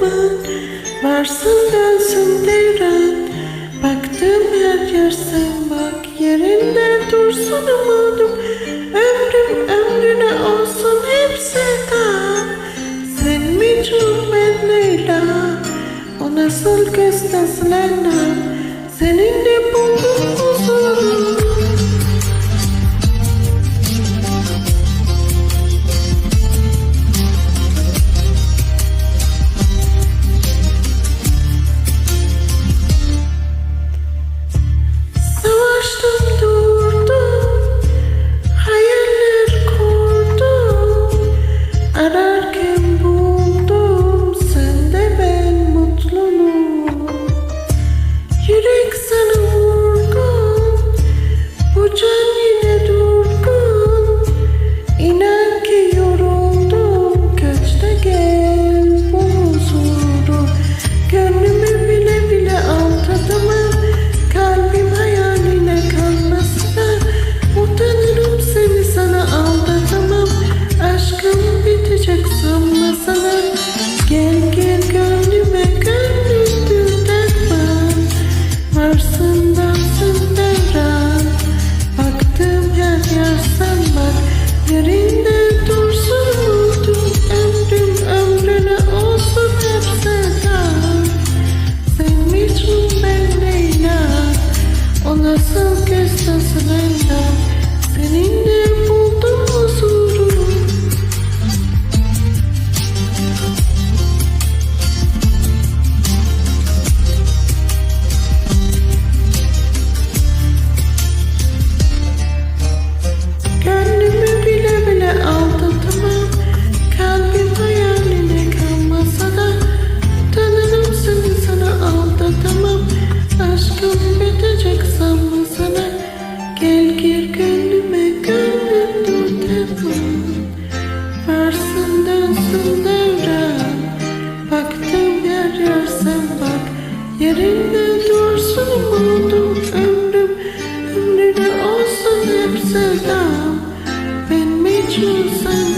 zaman Varsın dönsün devran. Baktım her yer sen bak Yerinde dursun umudum. Ömrüm ömrüne olsun hep sevdam Sen Mecnun ben Leyla? O nasıl göz Leyla Seninle buldum Nasıl nasıl Leyla Seninle buldum huzuru Varsın dönsün devran Baktım yer yer sen bak. Yerinde dursun umudum ömrüm. Ömrüne olsun hep sevdam. Ben Mecnun sen